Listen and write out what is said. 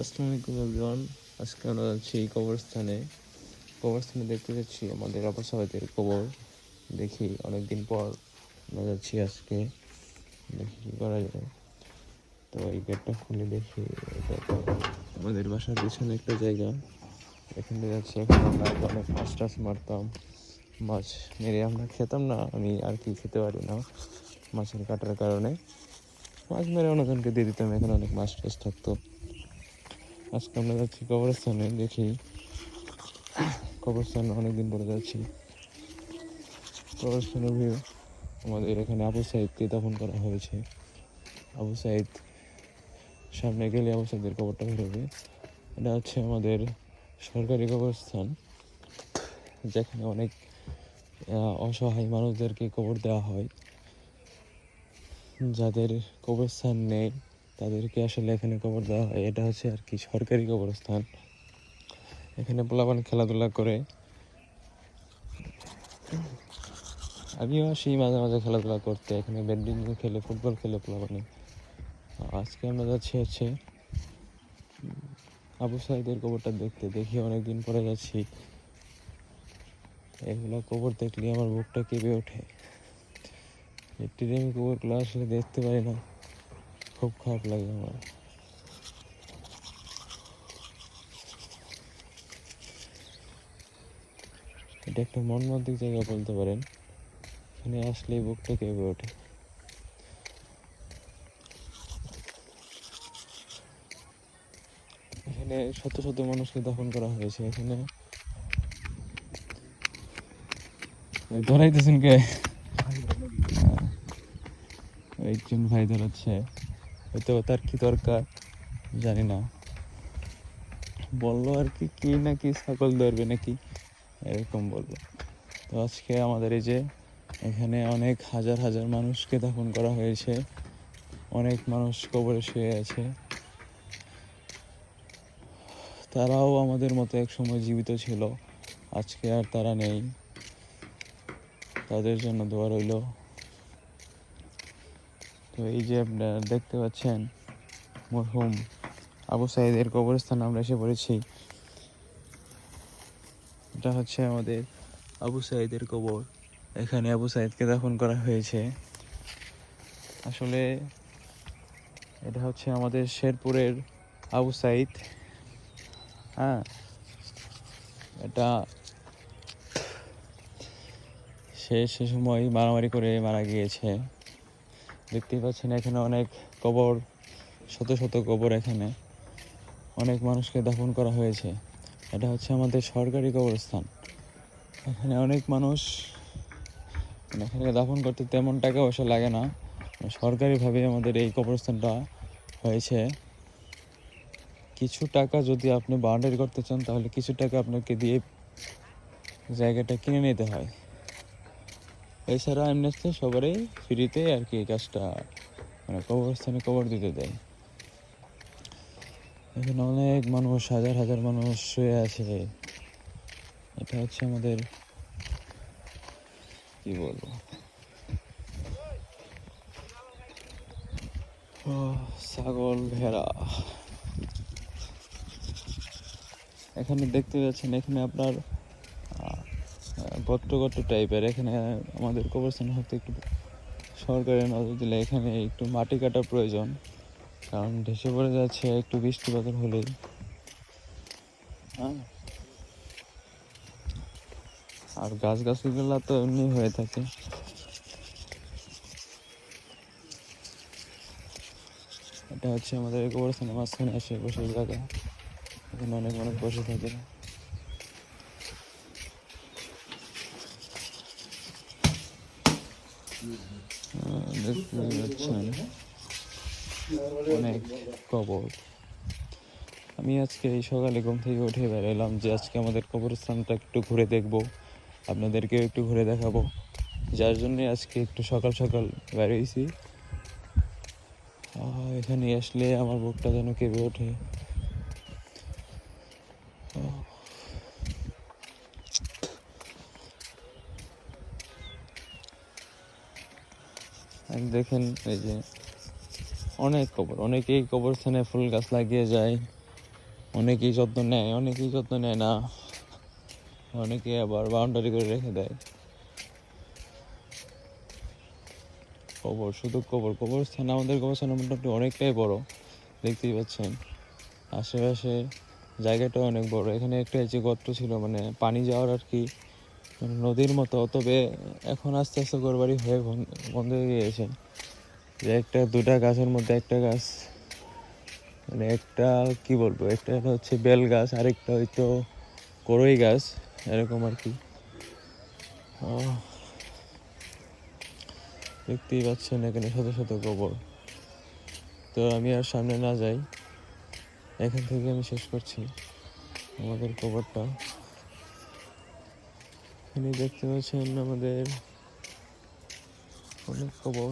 আসসালামু আলাইকুম এভরিওয়ান আজকে আমরা যাচ্ছি কবরস্থানে। কবরস্থানে দেখতে যাচ্ছি আমাদের অপসাবাদের কবর। দেখি অনেকদিন পর আমরা যাচ্ছি আজকে। দেখি কী করা যায়। তো এই গেটটা খুলে দেখি। আমাদের বাসার পিছনে একটা জায়গা। এখানে যাচ্ছি। এখন আমরা অনেক মাছ টাছ মারতাম। মাছ মেরে আমরা খেতাম না। আমি আর কি খেতে পারি না মাছের কাটার কারণে। মাছ মেরে অন্যজনকে দিয়ে দিতাম। এখানে অনেক মাছ টাছ থাকতো। আজকে আমরা যাচ্ছি কবরস্থানে, দেখি। কবরস্থানে অনেকদিন পরে যাচ্ছি। কবরস্থানের ভিউ আমাদের এখানে আবু সাইদকে দাফন করা হয়েছে। আবু সাইদ, সামনে গেলে আবু সাইদের কবরটা বেরোবে এটা হচ্ছে আমাদের সরকারি কবরস্থান, যেখানে অনেক অসহায় মানুষদেরকে কবর দেওয়া হয়। যাদের কবরস্থান নেই তাদেরকে আসলে এখানে কবর দেওয়া হয়। এটা হচ্ছে আর কি সরকারি কবরস্থান। এখানে পোলাপান খেলাধুলা করে। আমিও আসি মাঝে মাঝে খেলাধুলা করতে। এখানে ব্যাডমিন্টন খেলে, ফুটবল খেলে পোলাপানে। আজকে আমরা যাচ্ছি হচ্ছে আবু সাহেদের কবরটা দেখতে। দেখি অনেকদিন পরে যাচ্ছি। এগুলো কবর দেখলে আমার বুকটা কেঁপে ওঠে। ট্রেন কবরগুলো আসলে দেখতে পারি না। খুব খারাপ লাগে আমার। এটা একটা মনমান্তিক জায়গা বলতে পারেন। এখানে আসলে বুকটা কেঁপে ওঠে। এখানে শত শত মানুষকে দাফন করা হয়েছে। এখানে ধরাইতেছেন কে? একজন ভাই ধরাচ্ছে। হয়তো তার কি দরকার? জানি না। বলল আর কি কি নাকি ছাগল ধরবে নাকি? এরকম বলল। তো আজকে আমাদের এই যে এখানে অনেক হাজার হাজার মানুষকে দাফন করা হয়েছে। অনেক মানুষ কবরে শুয়ে আছে। তারাও আমাদের মতো এক সময় জীবিত ছিল। আজকে আর তারা নেই। তাদের জন্য দোয়া রইল। তো এই যে আপনারা দেখতে পাচ্ছেন, মরহুম আবু সাইদের কবরস্থানে আমরা এসে পড়েছি। এটা হচ্ছে আমাদের আবু সাইদের কবর। এখানে আবু সাইদকে দাফন করা হয়েছে। আসলে এটা হচ্ছে আমাদের শেরপুরের আবু সাইদ। হ্যাঁ এটা সে সে সময় মারামারি করে মারা গিয়েছে। দেখতেই পাচ্ছেন এখানে অনেক কবর, শত শত কবর এখানে। অনেক মানুষকে দাফন করা হয়েছে। এটা হচ্ছে আমাদের সরকারি কবরস্থান। এখানে অনেক মানুষ মানে এখানে দাফন করতে তেমন টাকা পয়সা লাগে না। সরকারিভাবে আমাদের এই কবরস্থানটা হয়েছে। কিছু টাকা যদি আপনি বাউন্ডারি করতে চান, তাহলে কিছু টাকা আপনাকে দিয়ে জায়গাটা কিনে নিতে হয়। এছাড়া এমনিতে সবারই ফ্রিতে আর কি কাজটা মানে কবরস্থানে কবর দিতে দেয়। এখানে অনেক মানুষ, হাজার হাজার মানুষ শুয়ে আছে। এটা হচ্ছে আমাদের, কি বলব? ছাগল ভেড়া। এখানে দেখতে পাচ্ছেন, এখানে আপনার গট্ট গট্ট টাইপের এখানে আমাদের কবরস্থান হতে একটু সরকারের নজর দিলে এখানে একটু মাটি কাটার প্রয়োজন। কারণ ধসে পড়ে যাচ্ছে, একটু বৃষ্টিপাত হলেই। হ্যাঁ। আর গাছ গাছগুলো তো এমনি হয়ে থাকে। এটা হচ্ছে আমাদের কবরস্থানের মাঝখানে আসে বসে জায়গা। এখানে অনেক মানুষ বসে থাকে। অনেক কবর। আমি আজকে এই সকালে ঘুম থেকে উঠে বেরোলাম যে আজকে আমাদের কবরস্থানটা একটু ঘুরে দেখব, আপনাদেরকেও একটু ঘুরে দেখাবো। যার জন্যে আজকে একটু সকাল সকাল বেরিয়েছি এখানে আসলে আমার বুকটা যেন কেঁপে ওঠে। দেখেন এই যে, অনেক কবর, অনেকেই কবরস্থানে ফুল গাছ লাগিয়ে যায়, অনেকেই যত্ন নেয়, অনেকেই যত্ন নেয় না, অনেকে আবার বাউন্ডারি করে রেখে দেয়। কবর, শুধু কবর, কবরস্থান, আমাদের কবরস্থান মোটামুটি অনেকটাই বড়, দেখতেই পাচ্ছেন। আশেপাশে জায়গাটা অনেক বড়, এখানে একটা যে গর্ত ছিল মানে পানি যাওয়ার আর কি নদীর মতো, তবে এখন আস্তে আস্তে ঘরবাড়ি হয়ে বন্ধ হয়ে গিয়েছে। যে একটা, দুটা গাছের মধ্যে একটা গাছ মানে একটা, কি বলব, একটা হচ্ছে বেল গাছ, আরেকটা হয়তো করই গাছ, এরকম আর কি। দেখতেই পাচ্ছেন এখানে শত শত গোবর। তো আমি আর সামনে না যাই, এখান থেকে আমি শেষ করছি আমাদের কবরটা এখানে দেখতে পাচ্ছেন আমাদের অনেক কবর